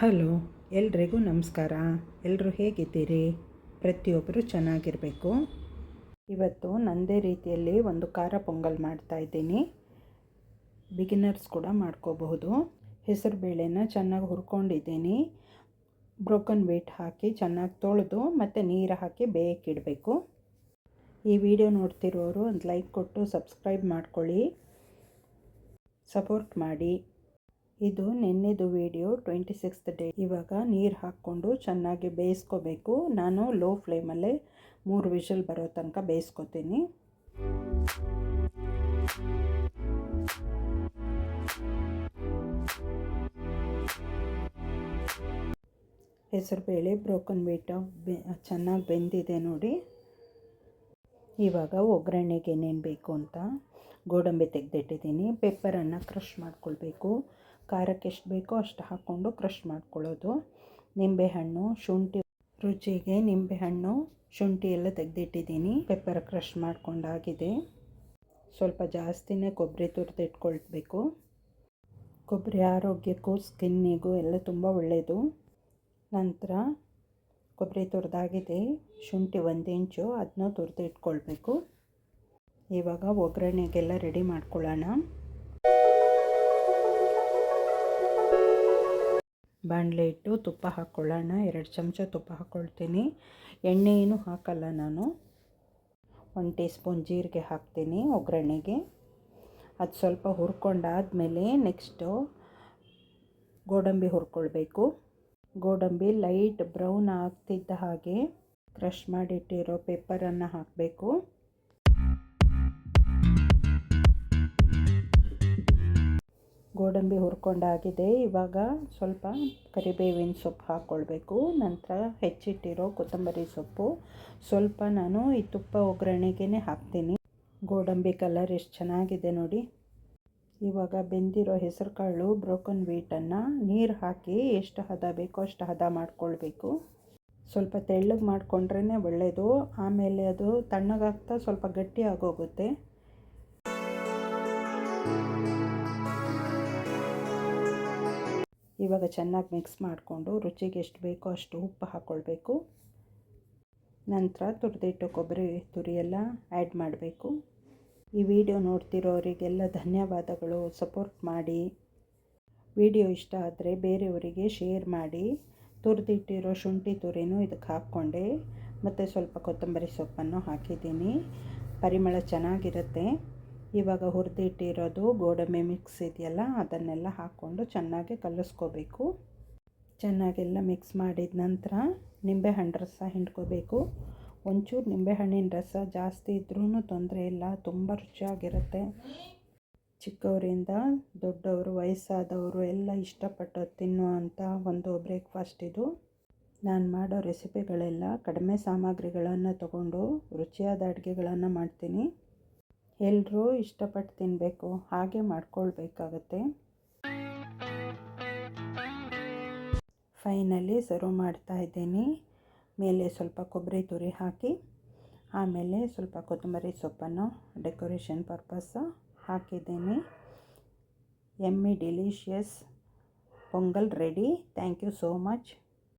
Hello, ಎಲ್ರಿಗೂ ನಮಸ್ಕಾರ. ಎಲ್ಲರೂ ಹೇಗಿದ್ದೀರಿ? ಪ್ರತಿಯೊಬ್ಬರು ಚೆನ್ನಾಗಿರಬೇಕು. ಇವತ್ತು ನನ್ನದೇ ರೀತಿಯಲ್ಲಿ ಒಂದು ಖಾರ ಪೊಂಗಲ್ ಮಾಡ್ತಾ ಇದ್ದೀನಿ. ಬಿಗಿನರ್ಸ್ ಕೂಡ ಮಾಡ್ಕೋಬಹುದು. ಹೆಸರು ಬೇಳೆನ ಚೆನ್ನಾಗಿ ಹುರ್ಕೊಂಡಿದ್ದೀನಿ. ಬ್ರೋಕನ್ ವೀಟ್ ಹಾಕಿ ಚೆನ್ನಾಗಿ ತೊಳೆದು ಮತ್ತು ನೀರು ಹಾಕಿ ಬೇಯಕ್ಕಿಡಬೇಕು ಈ ವಿಡಿಯೋ ನೋಡ್ತಿರೋರು ಒಂದು ಲೈಕ್ ಕೊಟ್ಟು ಸಬ್ಸ್ಕ್ರೈಬ್ ಮಾಡ್ಕೊಳ್ಳಿ. ಸಪೋರ್ಟ್ ಮಾಡಿ. ಇದು ನಿನ್ನೆದು ವಿಡಿಯೋ ಟ್ವೆಂಟಿ ಸಿಕ್ಸ್ತ್ ಡೇ. ಇವಾಗ ನೀರು ಹಾಕ್ಕೊಂಡು ಚೆನ್ನಾಗಿ ಬೇಯಿಸ್ಕೋಬೇಕು. ನಾನು ಲೋ ಫ್ಲೇಮಲ್ಲೇ ಮೂರು ವಿಷಲ್ ಬರೋ ತನಕ ಬೇಯಿಸ್ಕೊತೀನಿ. ಹೆಸರುಬೇಳೆ ಬ್ರೋಕನ್ ವೀಟ ಬೆ, ಚೆನ್ನಾಗಿ ಬೆಂದಿದೆ ನೋಡಿ. ಇವಾಗ ಒಗ್ಗರಣೆಗೆ ಏನೇನು ಬೇಕು ಅಂತ ಗೋಡಂಬಿ ತೆಗೆದಿಟ್ಟಿದ್ದೀನಿ. ಪೆಪ್ಪರನ್ನು ಕ್ರಷ್ ಮಾಡ್ಕೊಳ್ಬೇಕು. ಖಾರಕ್ಕೆ ಎಷ್ಟು ಬೇಕೋ ಅಷ್ಟು ಹಾಕ್ಕೊಂಡು ಕ್ರಷ್ ಮಾಡ್ಕೊಳ್ಳೋದು. ನಿಂಬೆಹಣ್ಣು, ಶುಂಠಿ ರುಚಿಗೆ ನಿಂಬೆಹಣ್ಣು, ಶುಂಠಿ ಎಲ್ಲ ತೆಗೆದಿಟ್ಟಿದ್ದೀನಿ. Pepper crush ಮಾಡ್ಕೊಂಡಾಗಿದೆ. ಸ್ವಲ್ಪ ಜಾಸ್ತಿನೇ ಕೊಬ್ಬರಿ ತುರಿದಿಟ್ಕೊಳ್ಬೇಕು ಕೊಬ್ಬರಿ ಆರೋಗ್ಯಕ್ಕೂ, ಸ್ಕಿನ್ನಿಗೂ ಎಲ್ಲ ತುಂಬ ಒಳ್ಳೆಯದು ನಂತರ ಕೊಬ್ಬರಿ ತುರಿದಾಗಿದೆ. ಶುಂಠಿ ಒಂದು ಇಂಚು ಅದನ್ನ ತುರಿದು ಇಟ್ಕೊಳ್ಬೇಕು. ಇವಾಗ ಒಗ್ಗರಣೆಗೆಲ್ಲ ರೆಡಿ ಮಾಡ್ಕೊಳ್ಳೋಣ. ಬಾಣಲೆ ಇಟ್ಟು ತುಪ್ಪ ಹಾಕ್ಕೊಳ್ಳೋಣ ಎರಡು ಚಮಚ ತುಪ್ಪ ಹಾಕ್ಕೊಳ್ತೀನಿ ಎಣ್ಣೆ ಏನು ಹಾಕಲ್ಲ ನಾನು. ಒಂದು ಟೀ ಸ್ಪೂನ್ ಜೀರಿಗೆ ಹಾಕ್ತೀನಿ ಒಗ್ಗರಣೆಗೆ. ಅದು ಸ್ವಲ್ಪ ಹುರ್ಕೊಂಡಾದಮೇಲೆ ನೆಕ್ಸ್ಟು ಗೋಡಂಬಿ ಹುರ್ಕೊಳ್ಬೇಕು. ಗೋಡಂಬಿ ಲೈಟ್ ಬ್ರೌನ್ ಆಗ್ತಿದ್ದ ಹಾಗೆ ಕ್ರಷ್ ಮಾಡಿಟ್ಟಿರೋ ಪೇಪರನ್ನು ಹಾಕಬೇಕು. ಗೋಡಂಬಿ ಹುರ್ಕೊಂಡಾಗಿದೆ. ಇವಾಗ ಸ್ವಲ್ಪ ಕರಿಬೇವಿನ ಸೊಪ್ಪು ಹಾಕ್ಕೊಳ್ಬೇಕು ನಂತರ ಹೆಚ್ಚಿಟ್ಟಿರೋ ಕೊತ್ತಂಬರಿ ಸೊಪ್ಪು. ಸ್ವಲ್ಪ ನಾನು ಈ ತುಪ್ಪ ಒಗ್ಗರಣೆಗೇ ಹಾಕ್ತೀನಿ. ಗೋಡಂಬಿ ಕಲರ್ ಎಷ್ಟು ಚೆನ್ನಾಗಿದೆ ನೋಡಿ. ಇವಾಗ ಬೆಂದಿರೋ ಹೆಸರು ಕಾಳು ಬ್ರೋಕನ್ ವೀಟನ್ನು ನೀರು ಹಾಕಿ ಎಷ್ಟು ಹದ ಬೇಕೋ ಅಷ್ಟು ಹದ ಮಾಡ್ಕೊಳ್ಬೇಕು. ಸ್ವಲ್ಪ ತೆಳ್ಳಗೆ ಮಾಡಿಕೊಂಡ್ರೇ ಒಳ್ಳೆಯದು ಆಮೇಲೆ ಅದು ತಣ್ಣಗಾಗ್ತಾ ಸ್ವಲ್ಪ ಗಟ್ಟಿ ಆಗೋಗುತ್ತೆ. ಇವಾಗ ಚೆನ್ನಾಗಿ ಮಿಕ್ಸ್ ಮಾಡಿಕೊಂಡು ರುಚಿಗೆ ಎಷ್ಟು ಬೇಕೋ ಅಷ್ಟು ಉಪ್ಪು ಹಾಕ್ಕೊಳ್ಬೇಕು ನಂತರ ತುರಿದಿಟ್ಟು ಕೊಬ್ಬರಿ ತುರಿಯೆಲ್ಲ ಆ್ಯಡ್ ಮಾಡಬೇಕು. ಈ ವಿಡಿಯೋ ನೋಡ್ತಿರೋರಿಗೆಲ್ಲ ಧನ್ಯವಾದಗಳು. ಸಪೋರ್ಟ್ ಮಾಡಿ. ವಿಡಿಯೋ ಇಷ್ಟ ಆದರೆ ಬೇರೆಯವರಿಗೆ ಶೇರ್ ಮಾಡಿ. ತುರಿದಿಟ್ಟಿರೋ ಶುಂಠಿ ತುರಿನೂ ಇದಕ್ಕೆ ಹಾಕ್ಕೊಂಡೆ. ಮತ್ತು ಸ್ವಲ್ಪ ಕೊತ್ತಂಬರಿ ಸೊಪ್ಪನ್ನು ಹಾಕಿದ್ದೀನಿ. ಪರಿಮಳ ಚೆನ್ನಾಗಿರುತ್ತೆ. ಇವಾಗ ಹುರಿದಿಟ್ಟಿರೋದು ಗೋಡಂಬಿ ಮಿಕ್ಸ್ ಇದೆಯಲ್ಲ, ಅದನ್ನೆಲ್ಲ ಹಾಕ್ಕೊಂಡು ಚೆನ್ನಾಗಿ ಕಲಿಸ್ಕೋಬೇಕು. ಚೆನ್ನಾಗೆಲ್ಲ ಮಿಕ್ಸ್ ಮಾಡಿದ ನಂತರ ನಿಂಬೆಹಣ್ಣು ರಸ ಹಿಂಡ್ಕೋಬೇಕು. ಒಂಚೂರು ನಿಂಬೆಹಣ್ಣಿನ ರಸ ಜಾಸ್ತಿ ಇದ್ರೂ ತೊಂದರೆ ಇಲ್ಲ, ತುಂಬ ರುಚಿಯಾಗಿರುತ್ತೆ. ಚಿಕ್ಕವರಿಂದ ದೊಡ್ಡವರು, ವಯಸ್ಸಾದವರು ಎಲ್ಲ ಇಷ್ಟಪಟ್ಟು ತಿನ್ನುವಂಥ ಒಂದು ಬ್ರೇಕ್ಫಾಸ್ಟ್ ಇದು. ನಾನು ಮಾಡೋ ರೆಸಿಪಿಗಳೆಲ್ಲ ಕಡಿಮೆ ಸಾಮಗ್ರಿಗಳನ್ನು ತಗೊಂಡು ರುಚಿಯಾದ ಅಡುಗೆಗಳನ್ನು ಮಾಡ್ತೀನಿ. ಎಲ್ಲರೂ ಇಷ್ಟಪಟ್ಟು ತಿನ್ನಬೇಕು ಹಾಗೆ ಮಾಡ್ಕೊಳ್ಬೇಕಾಗತ್ತೆ. ಫೈನಲಿ ಸರ್ವ್ ಮಾಡ್ತಾ ಇದ್ದೀನಿ. ಮೇಲೆ ಸ್ವಲ್ಪ ಕೊಬ್ಬರಿ ತುರಿ ಹಾಕಿ, ಆಮೇಲೆ ಸ್ವಲ್ಪ ಕೊತ್ತಂಬರಿ ಸೊಪ್ಪನ್ನು ಡೆಕೋರೇಷನ್ ಪರ್ಪಸ್ ಹಾಕಿದ್ದೀನಿ. Yummy delicious, pongal ready. Thank you so much.